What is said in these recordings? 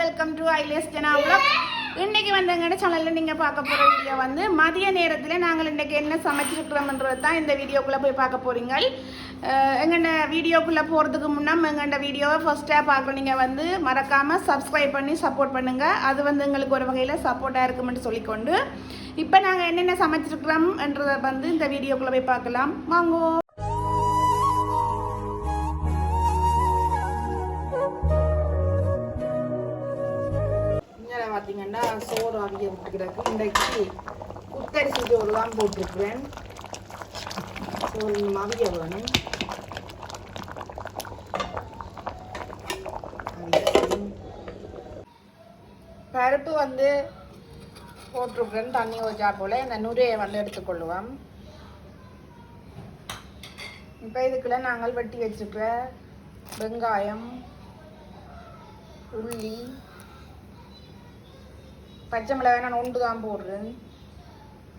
Welcome to ஐலேஸ் Jana vlog. இன்றைக்கி வந்து எங்கள் சேனலில் நீங்கள் பார்க்க போகிற வீடியோ வந்து மதிய நேரத்தில் நாங்கள் இன்றைக்கி என்ன சமைச்சிருக்கிறோம்ன்றது தான் இந்த வீடியோக்குள்ளே போய் பார்க்க போகிறீங்க எங்கள்ட வீடியோக்குள்ளே போகிறதுக்கு முன்னே எங்கள்ட வீடியோவை ஃபர்ஸ்ட்டாக பார்க்கணுங்க வந்து மறக்காமல் சப்ஸ்கிரைப் பண்ணி சப்போர்ட் பண்ணுங்கள் அது வந்து எங்களுக்கு ஒரு வகையில் சப்போர்ட்டாக இருக்கும்னு சொல்லிக்கொண்டு இப்போ நாங்கள் என்னென்ன சமைச்சிருக்கிறோம்ன்றதை வந்து இந்த வீடியோக்குள்ளே போய் பார்க்கலாம். வாங்கோ. சோறு அவிய விட்டுக்கிறதுக்கு இன்றைக்கு குத்தரிசி சோறு தான் போட்டிருக்கிறேன். சோறு அவிய வேணும் பருப்பு வந்து போட்டிருக்கிறேன். தண்ணி வச்சா போல். இந்த நுரையை வந்து எடுத்துக்கொள்ளுவோம். இப்போ இதுக்குள்ள நாங்கள் வெட்டி வச்சுருக்கிற வெங்காயம் உள்ளி பச்சை மிளகாய் நான் ஒன்று தான் போடுறேன்.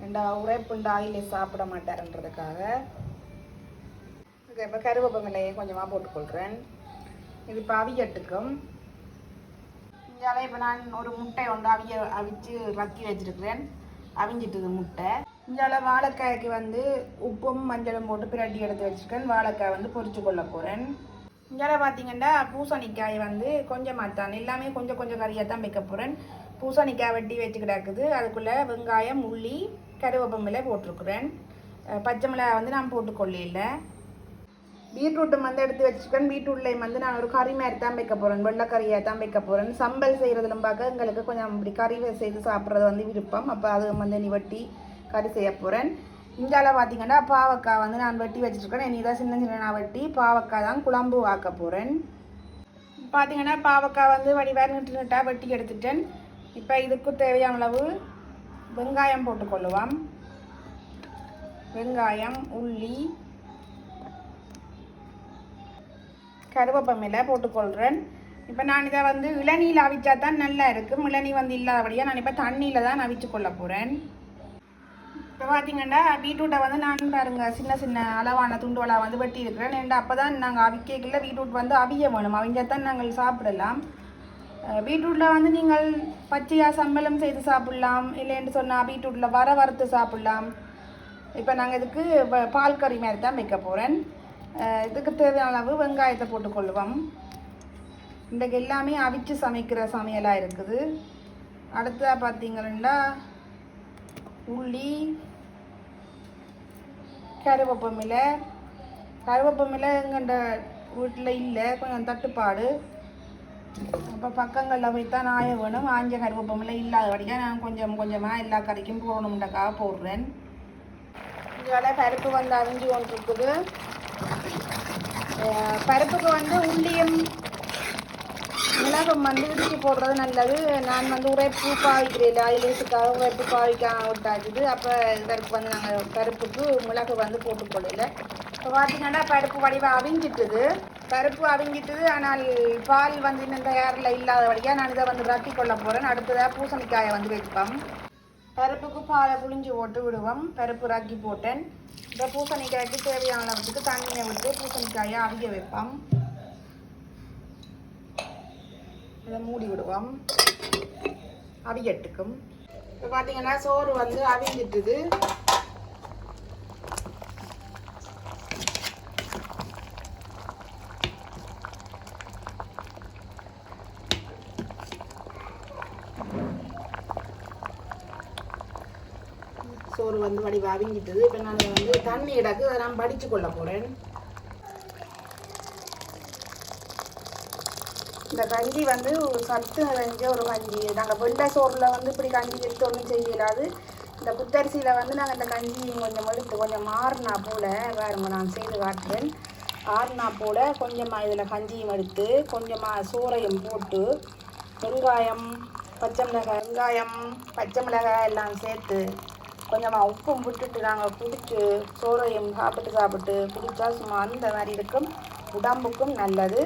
ரெண்டா உரைப்புண்டு ஆயிலே சாப்பிட மாட்டாருன்றதுக்காக. இப்போ கருவேப்பங்கலையை கொஞ்சமாக போட்டுக்கொள்கிறேன் இது இப்போ அவிக்கட்டுக்கும். இஞ்சால இப்போ நான் ஒரு முட்டை ஒன்று அவிய அவிச்சு ரக்கி வச்சுருக்கிறேன். அவிஞ்சிட்டுது முட்டை. இஞ்சால வாழைக்காய்க்கு வந்து உப்பும் மஞ்சளும் போட்டு பிரட்டி எடுத்து வச்சிருக்கேன். வாழைக்காய் வந்து பொறிச்சு கொள்ள போகிறேன் இஞ்சால பார்த்தீங்கன்னா பூசணிக்காய் வந்து கொஞ்சமாக தான் எல்லாமே கொஞ்சம் கொஞ்சம் கறியாக தான் வைக்க போகிறேன் பூசணிக்காய் வெட்டி வச்சு கிடக்குது. அதுக்குள்ளே வெங்காயம் உள்ளி கருவேப்பமில்லை போட்டிருக்கிறேன். பச்சை மிளகாய் வந்து நான் போட்டுக்கொள்ளையில் பீட்ரூட்டும் வந்து எடுத்து வச்சுக்கேன் பீட்ரூட்லேயும் வந்து நான் ஒரு கறி மாதிரி தான் வைக்க போகிறேன் வெள்ளைக்கறியாக தான் வைக்க போகிறேன் சம்பல் செய்கிறதுலும் பார்க்க எங்களுக்கு கொஞ்சம் அப்படி கறி செய்து சாப்பிட்றது வந்து விருப்பம். அப்போ அது வந்து நீ வெட்டி கறி செய்ய போகிறேன் இங்கால பார்த்தீங்கன்னா பாவக்காய் வந்து நான் வெட்டி வச்சுருக்கேன். இனி தான் சின்ன சின்ன நான் வெட்டி பாவக்காய் தான் குழம்பு வாக்க போகிறேன் பார்த்தீங்கன்னா பாவக்காய் வந்து வடிவாக நிட்டு நிட்டாக வெட்டி எடுத்துட்டேன். இப்போ இதுக்கு தேவையான அளவு வெங்காயம் போட்டுக்கொள்ளுவோம். வெங்காயம் உள்ளி கருவேப்பமில போட்டுக்கொள்கிறேன் இப்போ நான் இதை வந்து இளநீர் அவிச்சா தான் நல்லா இருக்கும். இளநீ வந்து இல்லாதபடியாக நான் இப்போ தண்ணியில் தான் அவிச்சு கொள்ள போகிறேன் இப்போ பார்த்தீங்கன்னா பீட்ரூட்டை வந்து நான் பாருங்க சின்ன சின்ன அளவான துண்டுகளாக வந்து வெட்டி இருக்கிறேன் அப்போ தான் நாங்கள் அவிக்கல பீட்ரூட் வந்து அவிய வேணும். அவிஞ்சா தான் நாங்கள் சாப்பிடலாம். பீட்ரூட்டில் வந்து நீங்கள் பச்சையாக சம்பளம் செய்து சாப்பிட்லாம். இல்லைன்னு சொன்னால் பீட்ரூட்டில் வர வறுத்து சாப்பிட்லாம். இப்போ நாங்கள் இதுக்கு பால் கறி மாதிரி தான் வைக்க போகிறேன் இதுக்கு தேவையான அளவு வெங்காயத்தை போட்டுக்கொள்வோம் இன்றைக்கு எல்லாமே அவிச்சு சமைக்கிற சமையலாக இருக்குது. அடுத்ததாக பார்த்தீங்கன்னா உள்ளி கருவேப்பமில்லை கருவேப்பமில்லை எங்கள்ட வீட்டில் இல்லை. கொஞ்சம் தட்டுப்பாடு. அப்போ பக்கங்களில் போய் தான் ஆய வேணும். ஆஞ்ச இல்லாத இல்லாதபடியாக நான் கொஞ்சம் கொஞ்சமாக எல்லா கறிக்கும் போடணும்ன்றக்காக போடுறேன். இதில் பருப்பு வந்து அரிஞ்சு கொண்டு இருக்குது பருப்புக்கு வந்து உள்ளியும் மிளகம் வந்து இடிச்சு போடுறது நல்லது. நான் வந்து உரைப்பு பாவிக்கிறேன். ஐலேஸுக்காக உரைப்பு பாவிக்க விட்டாச்சுது அப்போ இதற்கு வந்து நாங்கள் பருப்புக்கு மிளகு வந்து போட்டுக்கொள்ளல. இப்போ பார்த்தீங்கன்னா பருப்பு வடிவாக அவிஞ்சிட்டுது. பருப்பு அவிஞ்சிட்டுது. ஆனால் பால் வந்து இன்னும் தயாரில் இல்லாத வழியாக நான் இதை வந்து ரத்தி கொள்ள போகிறேன் அடுத்ததாக பூசணிக்காயை வந்து வைப்போம். பருப்புக்கு பாலை புளிஞ்சு போட்டு விடுவோம். பருப்பு ரக்கி போட்டேன். இந்த பூசணிக்காய்க்கு தேவையான அளவுக்கு தண்ணியை விட்டு பூசணிக்காயை அவிய வைப்போம். இதை மூடி விடுவோம். அவியட்டுக்கும். இப்போ பார்த்தீங்கன்னா சோறு வந்து அவிஞ்சிட்டுது. சோறு வந்து வடிவ அவிஞ்சிட்டுது இப்போ நான் வந்து தண்ணி இடக்கு அதை நான் படித்து கொள்ள போகிறேன் இந்த கஞ்சி வந்து ஒரு சத்து நிறைஞ்ச ஒரு கஞ்சி. நாங்கள் வெள்ளை சோறில் வந்து இப்படி கஞ்சி எடுத்து ஒன்றும் செய்யலாது இந்த குத்தரிசியில் வந்து நாங்கள் இந்த கஞ்சி கொஞ்சம் எடுத்து கொஞ்சம் மாறினா போல் வேறுங்க நான் செய்து காட்டுறேன். ஆறுனா போல் கொஞ்சமாக இதில் கஞ்சியும் எடுத்து கொஞ்சமாக சோறையும் போட்டு வெங்காயம் பச்சை மிளகாய் வெங்காயம் பச்சை மிளகாய் எல்லாம் சேர்த்து கொஞ்சமாக உப்பும் விட்டுட்டு நாங்கள் பிடிச்சி சோறையும் சாப்பிட்டு சாப்பிட்டு குடித்தா சும்மா அந்த மாதிரி இருக்கும். உடம்புக்கும் நல்லது.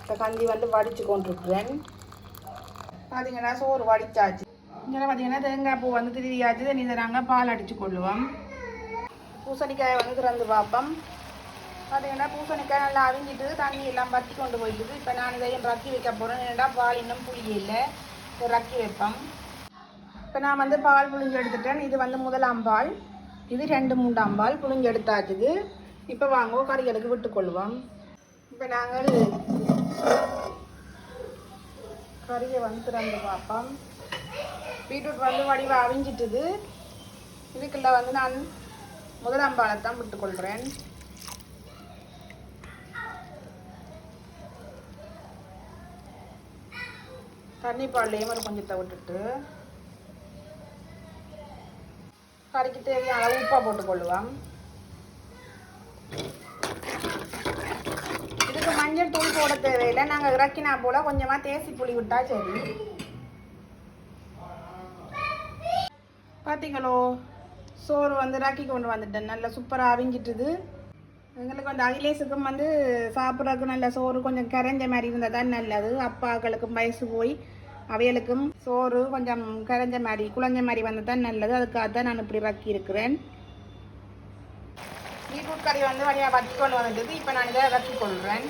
இந்த கஞ்சி வந்து வடித்து கொண்டிருக்கிறேன். பார்த்தீங்கன்னா சோறு வடித்தாச்சு இங்கே பார்த்தீங்கன்னா தேங்காய் பூ வந்து திருவியாச்சு இதை நாங்கள் பால் அடித்து கொள்ளுவோம். பூசணிக்காயை வந்து திறந்து பார்ப்போம். பார்த்தீங்கன்னா பூசணிக்காய் நல்லா அவிஞ்சிட்டு தண்ணி எல்லாம் வற்றி கொண்டு போயிட்டுது. இப்போ நான் இதையும் ரக்கி வைக்க போகிறேன் ஏன்னா பால் இன்னும் புளியே இல்லை ரக்கி வைப்போம். இப்போ நான் வந்து பால் புழிஞ்சு எடுத்துட்டேன். இது வந்து முதலாம் பால். இது ரெண்டு மூன்றாம் பால். புழிஞ்சு எடுத்தாச்சுது. இப்போ வாங்குவோம் கறிகளுக்கு விட்டுக்கொள்வோம். இப்போ நாங்கள் கறியை வந்து திறந்து பார்ப்போம். பீட்ரூட் வந்து வடிவ அவிஞ்சிட்டுது. இதுக்குள்ள வந்து நான் முதலாம் பாலத்தான் விட்டுக்கொள்கிறேன். தண்ணி பால்லையும் ஒரு கொஞ்சத்தை விட்டுட்டு கறிக்கு தேவையான அளவு உப்பாக போட்டுக்கொள்ளுவோம் இதுக்கு மஞ்சள் தூள் போட தேவையில்லை. நாங்கள் இறக்கினா போல கொஞ்சமாக தேசி புளி விட்டால் சரி. பார்த்தீங்களோ சோறு வந்து ராக்கி கொண்டு வந்துட்டேன். நல்லா சூப்பராக அவிஞ்சிட்டுது. எங்களுக்கு வந்து அகிலேஷுக்கும் வந்து சாப்பிட்றதுக்கு நல்ல சோறு கொஞ்சம் கரைஞ்ச மாதிரி இருந்தால் தான் நல்லது. அப்பாக்களுக்கும் வயசு போய் அவைகளுக்கும் சோறு கொஞ்சம் கரைஞ்ச மாதிரி குழஞ்ச மாதிரி வந்தால் தான் நல்லது. அதுக்காக தான் நான் இப்படி ரக்கி இருக்கிறேன் பீட்ரூட் கறி வந்து வழியாக வத்தி கொண்டு வந்துட்டு இப்போ நான் இதை ரக்கி கொள்கிறேன்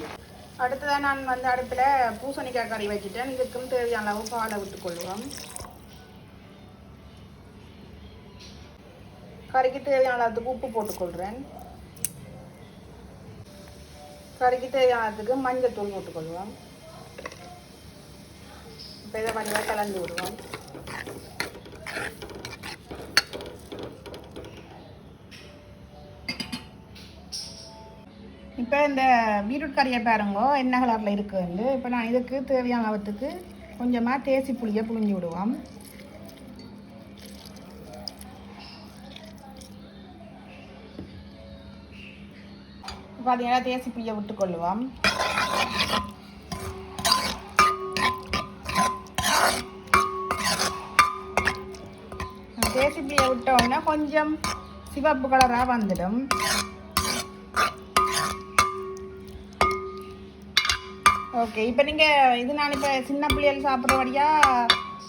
அடுத்ததாக நான் வந்து அடுப்பில் பூசணிக்காய் கறி வச்சுட்டேன். இதுக்கும் தேவையான அளவு பாலை விட்டுக்கொள்வோம் கறிக்கு தேவையான அளவுக்கு உப்பு போட்டுக்கொள்கிறேன் கறிக்கு தேவையானதுக்கு மஞ்சள் தூள் போட்டுக்கொள்வோம் இப்போ இதை வடிவாக கலந்து விடுவோம் இப்போ இந்த பீட்ரூட் கறியை பாருங்க என்ன கலரில் இருக்குன்னு. இப்போ நான் இதுக்கு தேவையான அளவுக்கு கொஞ்சமாக தேசி புளியை புழிஞ்சு விடுவோம். பார்த்தீங்கன்னா தேசி புளியை விட்டுக்கொள்ளுவோம் விட்டோம்னா கொஞ்சம் சிவப்பு கலராக வந்துடும். ஓகே இப்போ நீங்கள் இது நான் இப்போ சின்ன பிள்ளைகள் சாப்பிட்றபடியா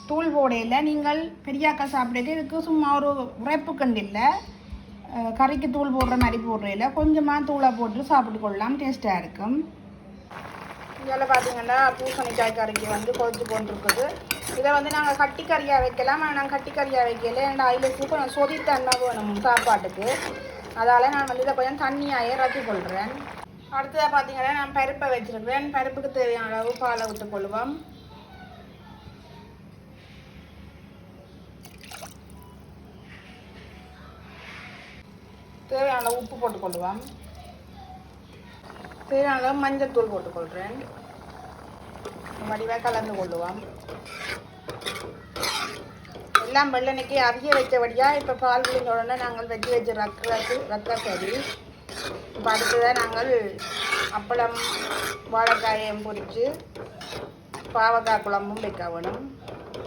தூள் போடையில் நீங்கள் பெரியாக்கா சாப்பிட்றது இதுக்கு சும்மா ஒரு உரைப்பு கண்டு இல்லை. கறிக்கு தூள் போடுற மாதிரி போடுறதில்ல கொஞ்சமாக தூளை போட்டு சாப்பிட்டு கொள்ளலாம். டேஸ்ட்டாக இருக்கும். இதில் பார்த்தீங்கன்னா பூசணிக்காய் கறிக்கு வந்து கொதிச்சு போட்டுருக்குது. இதை வந்து நாங்கள் கட்டி கறியாக வைக்கலாம் ஆனால் நாங்கள் கட்டி கறியாக வைக்கல ஏன்னா அதில் கொஞ்சம் சொதித்தன்மை வேணும் சாப்பாட்டுக்கு. அதால் நான் வந்து இதை கொஞ்சம் தண்ணியாகவே இறக்கி கொள்கிறேன் அடுத்ததாக பார்த்தீங்கன்னா நான் பருப்பை வச்சுருக்கிறேன். பருப்புக்கு தேவையான அளவு பாலை விட்டு கொள்வோம். தேவையான உப்பு போட்டுக்கொள்வோம் தேவையான அளவு மஞ்சள் தூள் போட்டுக்கொள்கிறேன் வடிவாக கலந்து கொள்ளுவோம். எல்லாம் வெள்ளனைக்கு அரிய வைச்சபடியாக இப்போ பால் புளிஞ்ச உடனே நாங்கள் வச்சு வச்சு ரக்க ரக்க சரி இப்போ அடுத்ததாக நாங்கள் அப்பளம் வாழைக்காயம் பொரித்து பாவக்காய் குழம்பும் வைக்க வேணும்.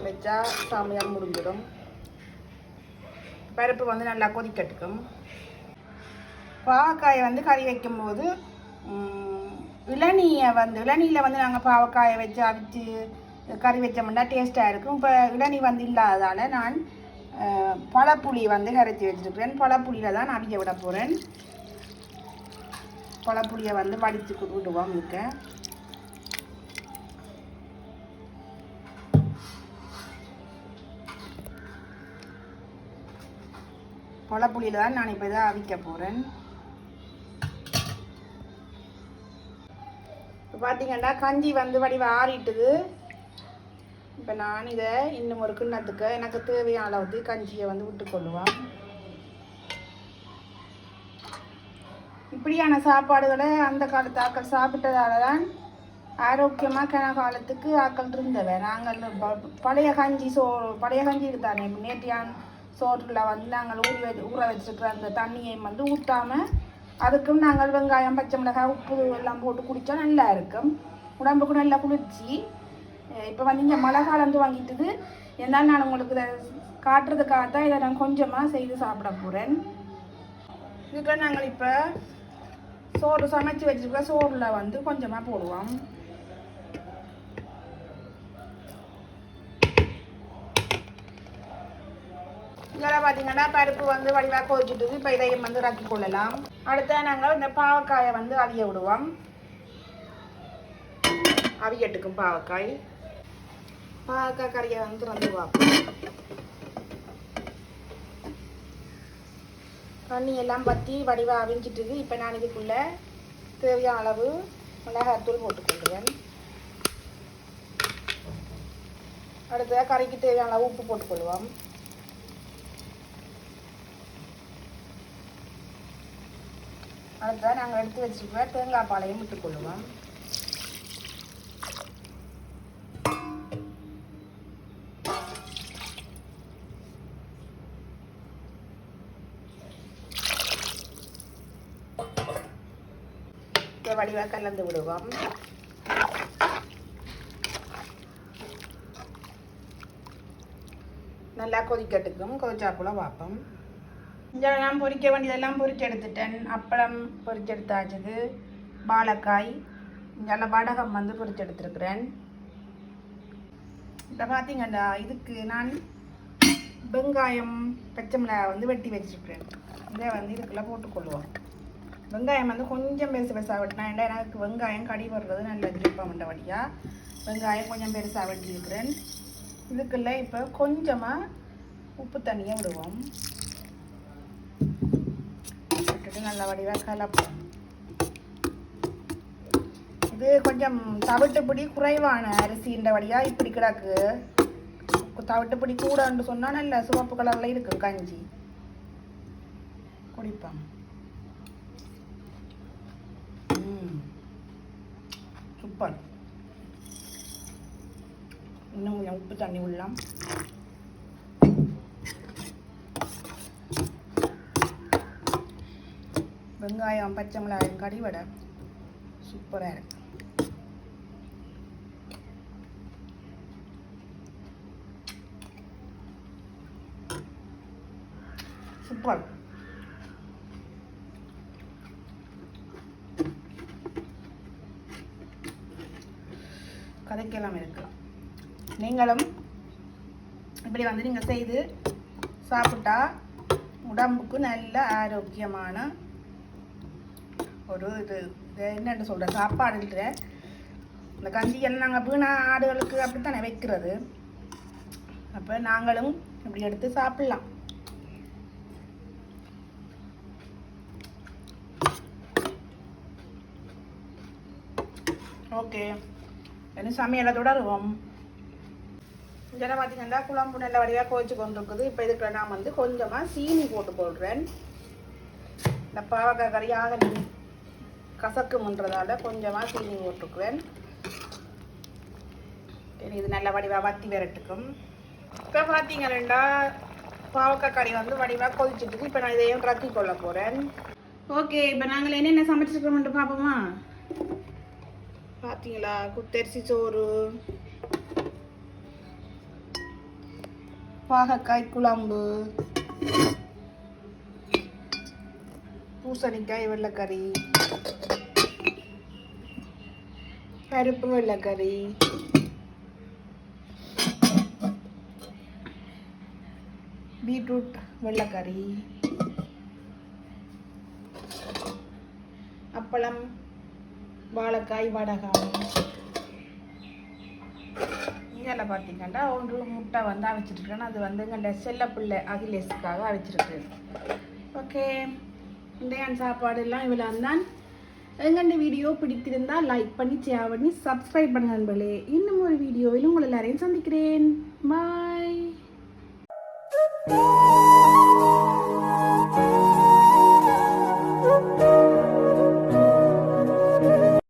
வச்சா சாமியாக முடிஞ்சிடும். பருப்பு வந்து நல்லா கொதிக்கட்டுக்கும். பாவக்காயை வந்து கறி வைக்கும்போது இளநியை வந்து இளநியில் வந்து நாங்கள் பாவக்காயை வச்சு அவிச்சு கறி வச்சோம்னா டேஸ்ட்டாக இருக்கும். இப்போ இளநி வந்து இல்லாததால் நான் பழப்புளி வந்து கரைச்சி வச்சுருக்கிறேன். பழப்புளியில் தான் அவிக்க விட போகிறேன் பழப்புளியை வந்து வடித்து விடுவோம் இருக்க பழப்புளியில் தான் நான் இப்போ இதை அவிக்க போகிறேன் இப்போ பார்த்தீங்கன்னா கஞ்சி வந்து வடிவ ஆறிட்டுது. இப்போ நான் இதை இன்னும் ஒரு கிண்ணத்துக்கு எனக்கு தேவையான அளவுக்கு கஞ்சியை வந்து விட்டுக்கொள்ளுவேன் இப்படியான சாப்பாடுகளை அந்த காலத்து ஆக்கள் சாப்பிட்டதால தான் ஆரோக்கியமாக கன காலத்துக்கு ஆக்கள் இருந்தவை. நாங்கள் ப- பழைய கஞ்சி சோ பழைய கஞ்சி இருந்தானே நேற்றியான் சோற்றில் வந்து நாங்கள் ஊறி வச்சு ஊற வச்சுருக்கிற அந்த தண்ணியை வந்து ஊற்றாமல் அதுக்கும் நாங்கள் வெங்காயம் பச்சை மிளகாய் உப்பு எல்லாம் போட்டு குடித்தா நல்லா இருக்கும் உடம்புக்கு நல்லா குளிர்ச்சி. இப்போ வந்து இங்கே மழை காலம் வாங்கிட்டுது. இருந்தாலும் நான் உங்களுக்கு இதை காட்டுறதுக்காக தான் இதை நான் கொஞ்சமாக செய்து சாப்பிட போகிறேன் இதுக்கு நாங்கள் இப்போ சோறு சமைச்சு வச்சுருக்க சோறில் வந்து கொஞ்சமாக போடுவோம். இதெல்லாம் பார்த்தீங்கன்னா பருப்பு வந்து வடிவாக கொதிச்சுட்டு இப்போ இதையும் வந்து ரக்கி கொள்ளலாம். அடுத்த நாங்கள் இந்த பாவக்காயை வந்து அவிய விடுவோம். அவியட்டுக்கும் பாவக்காய். பாவக்காய் கறியை வந்து திறந்து பார்ப்போம். தண்ணி எல்லாம் பற்றி வடிவாக அவிஞ்சிட்டு இப்போ நான் இதுக்குள்ளே தேவையான அளவு மிளகாத்தூள் போட்டுக்கொள்கிறேன். அடுத்ததாக கறிக்கு தேவையான அளவு உப்பு போட்டுக்கொள்வோம். அடுத்ததாக நாங்கள் எடுத்து வச்சுருக்க தேங்காய் பாலையும் விட்டுக்கொள்ளுவோம். வடிவாக கலந்து விடுவோம். நல்லா கொதிக்கட்டுக்கும். கொதிச்சாப்புல பார்ப்போம். இதெல்லாம் பொறிக்க வேண்டியதெல்லாம் பொரிச்சு எடுத்துட்டேன் அப்பளம் பொரிச்சு எடுத்தாச்சுது வாழைக்காய் இங்கெல்லாம் வடகம் வந்து பொரிச்சு எடுத்துருக்குறேன் இப்போ பார்த்தீங்கடா இதுக்கு நான் வெங்காயம் பச்சை மிளகாய் வந்து வெட்டி வச்சுருக்கிறேன். இதை வந்து இதுக்குள்ளே போட்டுக்கொள்வோம். வெங்காயம் வந்து கொஞ்சம் பெருசு பெருசாக வெட்டினா ஏன்டா எனக்கு வெங்காயம் கடி வர்றது நல்ல விருப்பம் வழியாக வெங்காயம் கொஞ்சம் பெருசாக வெட்டியிருக்கிறேன். இதுக்குள்ளே இப்போ கொஞ்சமாக உப்பு தண்ணியை விடுவோம். நல்ல வடிவாக கலப்போம் இது கொஞ்சம் தவிட்டுப்பிடி குறைவான அரிசின்ற வழியாக இப்படி கிடக்கு. தவிட்டுப்பிடி கூடன்னு சொன்னால் நல்ல சிவப்பு கலரில் இருக்கு கஞ்சி. குடிப்போம். ம். சூப்பர். இன்னும் கொஞ்சம் உப்பு தண்ணி விடலாம் வெங்காயம் பச்சை மிளகாயம் கறிவடை சூப்பராக இருக்கு. சூப்பர் கதைக்கெல்லாம் இருக்கலாம். நீங்களும் இப்படி வந்து நீங்கள் செய்து சாப்பிட்டா உடம்புக்கு நல்ல ஆரோக்கியமான ஒரு இது என்னென்னு சொல்கிற சாப்பாடுன்ற. இந்த கஞ்சிகள் நாங்கள் வீணா ஆடுகளுக்கு அப்படித்தானே வைக்கிறது. அப்போ நாங்களும் இப்படி எடுத்து சாப்பிட்லாம். ஓகே. என்ன சமையலை தொடருவோம்? இதெல்லாம் பார்த்தீங்கன்னா குழம்பு நல்ல வடிவாக கோச்சு கொண்டிருக்குது. இப்போ இதுக்கு நான் வந்து கொஞ்சமாக சீனி போட்டு போடுறேன். இந்த பாவக்காய் கறி ஆக கசக்கும்ன்றதால கொஞ்சமாக சீனி போட்டுக்குவேன். சரி இது நல்ல வடிவாக வத்தி விரட்டுக்கும். இப்போ பார்த்தீங்கன்னா பாவக்காய் கறி வந்து வடிவாக கொதிச்சுட்டு இப்போ நான் இதையும் ரத்தி கொள்ள போகிறேன் ஓகே இப்போ நாங்கள் என்னென்ன சமைச்சிருக்கோம்னு பார்ப்போமா? பார்த்தீங்களா குத்தரிசி சோறு பாகக்காய் குழம்பு பூசணிக்காய் வெள்ளைக்கறி. பருப்பு வெள்ளைக்கறி. பீட்ரூட் வெள்ளைக்கறி. அப்பளம் வாழைக்காய் வடகாய் இதில் பார்த்தீங்கன்னா ஒன்று முட்டை வந்து அவிச்சிட்ருக்கேன் அது வந்து செல்ல செல்லப்பிள்ளை அகிலேஷுக்காக அவிச்சிருக்கேன் ஓகே. இன்றைய சாப்பாடு எல்லாம் இவ்வளோ தான் எங்கண்ட வீடியோ பிடித்திருந்தால் லைக் பண்ணி ஷேர் பண்ணி சப்ஸ்கிரைப் பண்ணுங்க நண்பர்களே. இன்னும் ஒரு வீடியோவில் உங்களை எல்லாரையும் சந்திக்கிறேன். பாய்